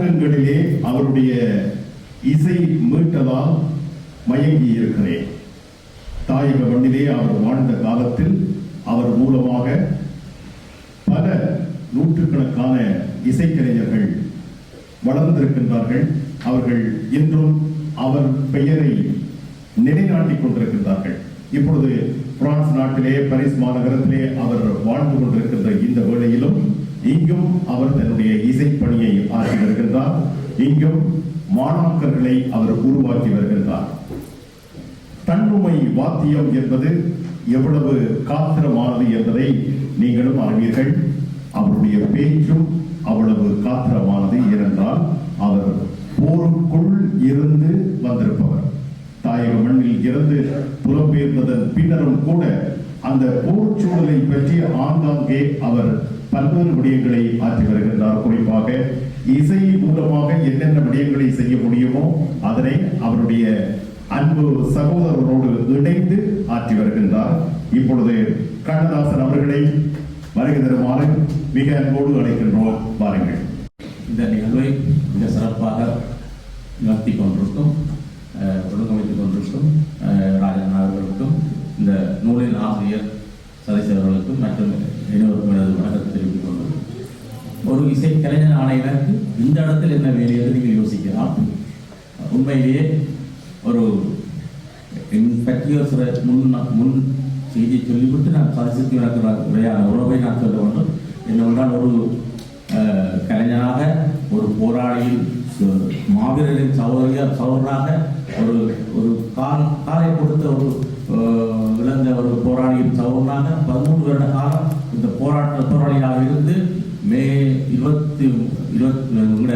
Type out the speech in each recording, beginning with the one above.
அரங்கங்களிலே அவருடைய இசை மீட்டதால் மயங்கி இருக்கிறேன் தாயக மண்ணிலே அவர் வாழ்ந்த காலத்தில் அவர் மூலமாக பல நூற்றுக்கணக்கான இசைக்கலைஞர்கள் வளர்ந்திருக்கின்றார்கள். அவர்கள் இன்றும் அவர் பெயரை நிலைநாட்டிக் கொண்டிருக்கின்றார்கள். இப்பொழுது பிரான்ஸ் நாட்டிலே பரிஸ் மாநகரத்திலே அவர் வாழ்ந்து கொண்டிருக்கின்ற இந்த வேளையிலும் இங்கும் அவர் தன்னுடைய இசைப்பணியை ஆற்றி வருகின்றார். இங்கும் மாணாக்கர்களை அவர் உருவாக்கி வருகின்றார். தன்னுமை வாத்தியம் என்பது எவ்வளவு காத்திரமானது என்பதை நீங்களும் அறிவீர்கள். அவருடைய பேச்சும் அவ்வளவு காத்திரமானது ஏனென்றால் அவர் போருக்குள் இருந்து வந்திருப்பவர். தாயக மண்ணில் இருந்து புலம்பெயர்ந்ததன் பின்னரும் கூட அந்த போர் சூழலை பற்றி ஆங்காங்கே அவர் பல்வேறு விடயங்களை ஆற்றி வருகின்றார். குறிப்பாக இசை மூலமாக என்னென்ன விடயங்களை செய்ய முடியுமோ அதனை அவருடைய அன்பு சகோதரரோடு இணைந்து ஆற்றி வருகின்றார். இப்பொழுது கண்ணதாசன் அவர்களை வருகை தருமாறு மிக அன்போடு அழைக்கின்றோம். வாருங்கள். இந்த நிகழ்வை மிக சிறப்பாக நடத்தி கொண்டிருக்கும் அஹ், ஒழுங்கமைத்துக் கொண்டிருக்கும் நூலின் ஆசிரியர் சதீஷ் அவர்களுக்கும் மற்றும் இனிவருக்கும் எனது வணக்கத்தை தெரிவித்துக் கொண்டு ஒரு இசைக்கலைஞர் கலைஞர் ஆணையருக்கு இந்த இடத்தில் என்ன வேலை என்று நீங்கள் யோசிக்கலாம். உண்மையிலேயே ஒரு என் பற்றிய சில முன் முன் செய்தியை சொல்லிவிட்டு நான் சதீஷுக்கு எனக்கு உரையான உறவை நான் சொல்ல வேண்டும். என்னவென்றால் ஒரு கலைஞராக ஒரு போராளியின் மாவீரரின் சகோதரிய சகோதராக ஒரு ஒரு கால் காலை கொடுத்த ஒரு அஹ், ஒரு போராளியின் சகோதரனாக பதிமூன்று வருட காலம் இந்த போராட்ட போராளியாக இருந்து மே இருபத்தி இருபத்தி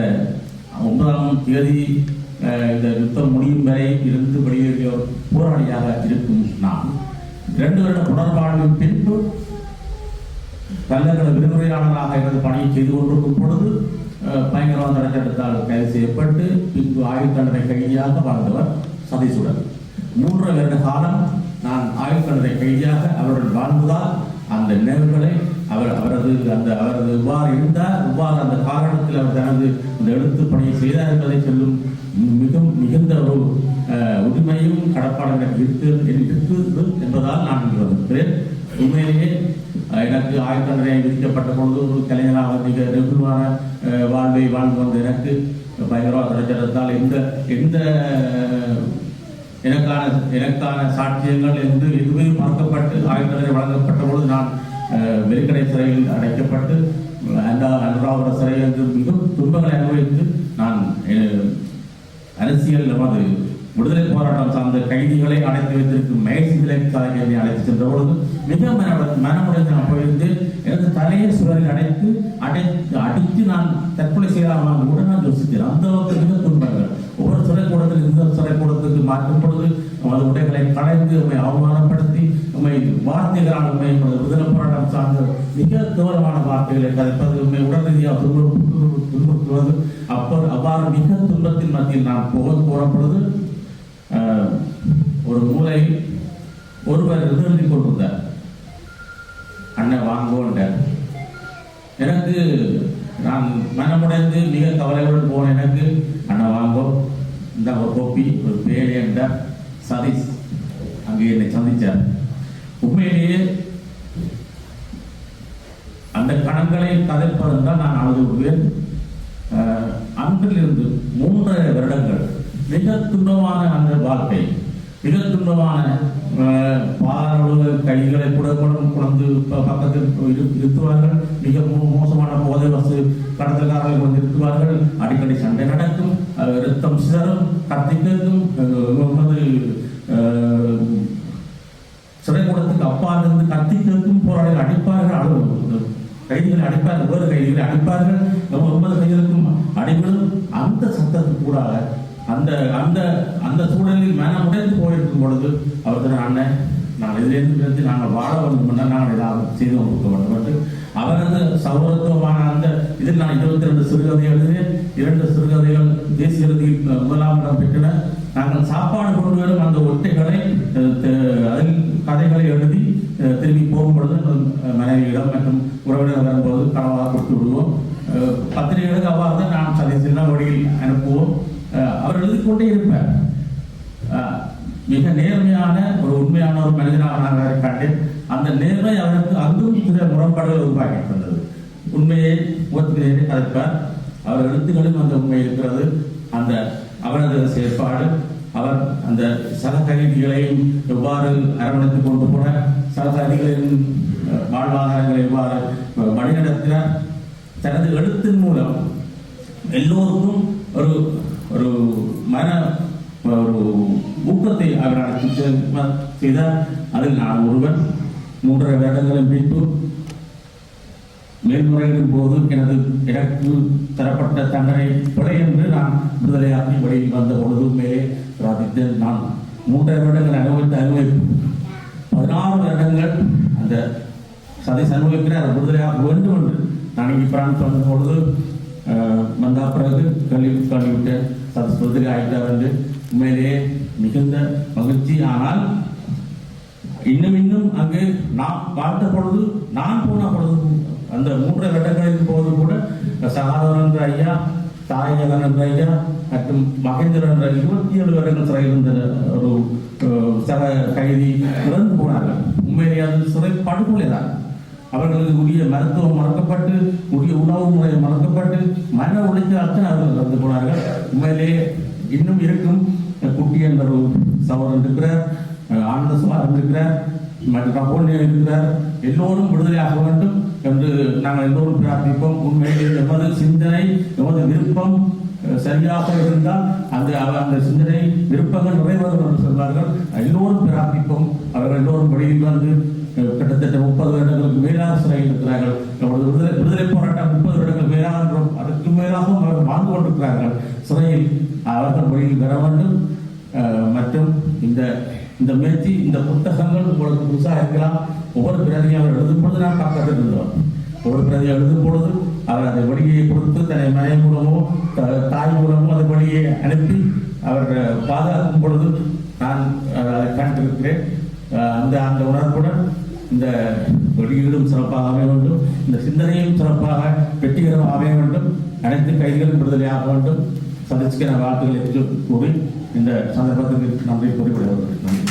ஒன்பதாம் தேதி அஹ், இந்த யுத்தம் முடியும் வரை இருந்து வெளியேறிய ஒரு போராளியாக இருக்கும் நான் இரண்டு வருட புனர்வாழ்வின் பின்பு கல்லகல விரிவுரையாளராக எனது பணியை செய்து கொண்டிருக்கும் பொழுது பயங்கரவாத சட்டத்தால் கைது செய்யப்பட்டு பின்பு ஆயுள் தண்டனை கைதியாக வாழ்ந்தவர் சதீசுடன் மூன்று வருட காலம் நான் கைதியாக அவருடன் வாழ்ந்ததால் அந்த நினைவுகளை அவர் அவரது அந்த அவரது இவ்வாறு இருந்தார் இவ்வாறு அந்த காரணத்தில் அவர் தனது அந்த எழுத்து பணியை செய்தார் என்பதை சொல்லும் மிகவும் மிகுந்த ஒரு அஹ், உரிமையும் கடப்பாடங்கள் எனக்கு இருக்கு இருக்கிறது என்பதால் நான் இங்கு வந்திருக்கிறேன். உண்மையிலேயே எனக்கு ஆயிரத்தி தொள்ளாயிரம் விதிக்கப்பட்ட பொழுது ஒரு கலைஞராக மிக நெருக்கமான அஹ், வாழ்வை வாழ்ந்து வந்த எனக்கு பயங்கரவாத சட்டத்தால் எந்த எந்த எனக்கான எனக்கான சாட்சியங்கள் என்று எதுவுமே மறக்கப்பட்டு ஆயுள் வழங்கப்பட்ட பொழுது நான் அஹ், சிறையில் அடைக்கப்பட்டு அண்டா அனுராவர சிறை என்று மிகவும் துன்பங்களை அனுபவித்து நான் அரசியல் நமது விடுதலை போராட்டம் சார்ந்த கைதிகளை அடைத்து வைத்திருக்கும் மகேஷ் விலைக்காக என்னை அழைத்து சென்ற பொழுது மிக மன மனமுடைந்து நான் போயிருந்து எனது தலையை சுவரில் அடைத்து அடைத்து அடித்து நான் தற்கொலை செய்யலாமான்னு கூட நான் யோசித்தேன் அந்த அளவுக்கு மிக துன்பங்கள் ஒவ்வொரு சிறை கூடத்தில் இந்த பார்க்கும் பொழுது நமது உடைகளை களைந்து உண்மை அவமானப்படுத்தி உண்மை வார்த்தைகளால் உண்மை நமது விடுதலை போராட்டம் சார்ந்த மிக தீவிரமான வார்த்தைகளை கதைப்பது உண்மை உடல் ரீதியாக துன்புறுத்துவது. அப்போ அவ்வாறு மிக துன்பத்தின் மத்தியில் நான் போக போன பொழுது ஆஹ், ஒரு மூளை ஒருவர் எழுதி கொண்டிருந்தார். அண்ணன் வாங்குவோன்றார் எனக்கு நான் மனமுடைந்து மிக கவலையுடன் போன எனக்கு கோபி ஒரு கோப்பி என்ற சதீஷ் அங்கே என்னை சந்திச்சார். உண்மையிலேயே அந்த கணங்களை கதைப்பதென்றால் நான் அழுதுவிடுவேன் அஹ், அன்றிலிருந்து மூன்றரை வருடங்கள் மிக துன்பமான அந்த வாழ்க்கை. மிக துன்பமான அஹ், கைகளை கூட குழந்து ப- பக்கத்தில் நிறுத்துவார்கள். இருத்துவார்கள் மிக மோசமான போதை வசு கடத்தல்காரர்கள் வந்து இருத்துவார்கள் அடிக்கடி சண்டை நடக்கும். அஹ், ரத்தம் சிதறும் கத்தி கேட்கும் சிறைக்கூடத்துக்கு அப்பால் இருந்து கத்தி கேட்கும் போராளிகள் அடிப்பார்கள் அளவு கைதிகளை அடிப்பார்கள் வேறு கைதிகளை அடிப்பார்கள் நம்ம ஒன்பது கைதிகளுக்கும் அடிவிடும் அந்த சத்தத்துக்கு கூட அந்த அந்த அந்த சூழலில் மனம் உடைந்து போயிருக்கும் பொழுது அவர் சொன்னார், அண்ணன். நாங்கள் இதிலிருந்து பிறந்து நாங்கள் வாழ வேண்டும் என்றால் நாங்கள் ஏதாவது செய்து கொடுக்க வேண்டும் என்று. அவரது சௌரத்துவமான அந்த இதில் நான் இருபத்தி ரெண்டு சிறுகதை எழுதினேன் இரண்டு சிறுகதைகள் தேசிய இறுதியில் முதலாம் இடம் பெற்றன. நாங்கள் சாப்பாடு கொண்டு வரும் அந்த ஒட்டைகளை அதில் கதைகளை எழுதி திரும்பி போகும்பொழுது மனைவியிடம் மற்றும் உறவினர் வரும்போது கனவாக கொடுத்து விடுவோம். பத்திரிகைகளுக்கு அவ்வாறு தான் நான் சின்ன வழியில் அனுப்புவோம். அவர் எழுதி கொண்டே இருப்பார். மிக நேர்மையான ஒரு உண்மையான ஒரு மனிதனாக நான் கண்டேன். அந்த நேர்மை அவருக்கு அங்கும் சில முரண்பாடுகள் உருவாக்கி தந்தது உண்மையை முகத்திலே அதற்கார் அவர் எழுத்துக்களும் அந்த உண்மை இருக்கிறது. அந்த அவரது செயற்பாடு அவர் அந்த சக எவ்வாறு அரவணைத்துக் கொண்டு போன சக வாழ்வாதாரங்களை எவ்வாறு வழிநடத்தினார். தனது எழுத்தின் மூலம் எல்லோருக்கும் ஒரு ஒரு மன ஒரு ஊக்கத்தை அவர் அழைத்து செய்தார். அதில் நான் ஒருவன். மூன்றரை வருடங்களின் பின்பு மேல்முறையின் போது எனது எனக்கு தரப்பட்ட தண்டனை பிழை என்று நான் விடுதலையாக்கி வெளியில் வந்த பொழுது மேலே பிரார்த்தித்தேன் நான் மூன்றரை வருடங்கள் அனுபவித்த அனுபவிப்பு. பதினாறு வருடங்கள் அந்த சதை அனுபவிக்கிறார். விடுதலையாக வேண்டும் என்று நான் இங்கே பிரான்ஸ் வந்த பொழுது அஹ், வந்த பிறகு கல்வி கல்விவிட்டு சத விடுதலை ஆகிட்டார் என்று உண்மையிலேயே மிகுந்த மகிழ்ச்சி. ஆனால் இன்னும் இன்னும் அங்கு நான் பார்த்த பொழுது நான் போன பொழுது அந்த மூன்று கட்டங்களின் போது கூட சகாதரன் என்ற ஐயா தாயகன் என்ற ஐயா மற்றும் மகேந்திரன் என்ற இருபத்தி ஏழு வருடங்கள் சிறையில் இருந்த ஒரு சக கைதி இறந்து போனார்கள். உண்மையிலேயே அது சிறை படுகொலை தான். அவர்களுக்கு உரிய மருத்துவம் மறக்கப்பட்டு உரிய உணவு முறை மறக்கப்பட்டு மன அத்தனை அவர்கள் இறந்து போனார்கள். உண்மையிலேயே இன்னும் இருக்கும். குட்டி என்ற ஒரு சகோதரன் இருக்கிறார் ஆனந்த சுமார் இருக்கிறார் மற்ற கபோல்யா இருக்கிறார். எல்லோரும் விடுதலையாக வேண்டும் என்று நாங்கள் எல்லோரும் பிரார்த்திப்போம். உண்மையில் எமது சிந்தனை எமது விருப்பம் சரியாக இருந்தால் அந்த அந்த சிந்தனை விருப்பங்கள் நிறைவேறும் என்று சொல்வார்கள். எல்லோரும் பிரார்த்திப்போம். அவர்கள் எல்லோரும் வெளியில் வந்து கிட்டத்தட்ட முப்பது வருடங்களுக்கு மேலாக சிறையில் இருக்கிறார்கள் நமது விடுதலை விடுதலை போராட்டம் முப்பது வருடங்கள் மேலாக என்றும் அதற்கு மேலாகவும் அவர்கள் வாழ்ந்து கொண்டிருக்கிறார்கள். சிறையில் அவர்கள் வெளியில் பெற வேண்டும். மற்றும் இந்த இந்த முயற்சி இந்த புத்தகங்கள் உங்களுக்கு புதுசாக இருக்கலாம். ஒவ்வொரு பிரதியும் அவர் எழுதும் பொழுது நான் பக்கத்தில் இருந்தோம் ஒவ்வொரு பிரதியை எழுதும் பொழுது அவர் அதை வழியை கொடுத்து தன்னை மனை மூலமோ தாய் மூலமோ அதை வழியை அனுப்பி அவர் பாதுகாக்கும் பொழுது நான் அதை கண்டிருக்கிறேன். அந்த அந்த உணர்வுடன் இந்த வெளியீடும் சிறப்பாக அமைய வேண்டும். இந்த சிந்தனையும் சிறப்பாக வெற்றிகரமாக அமைய வேண்டும். அனைத்து கைதிகளும் விடுதலையாக வேண்டும். சந்திச்சுக்கிற வாழ்த்துக்களை கூறி இந்த சந்தர்ப்பத்திற்கு நன்றி கூறி விடைபெறுகிறேன். நன்றி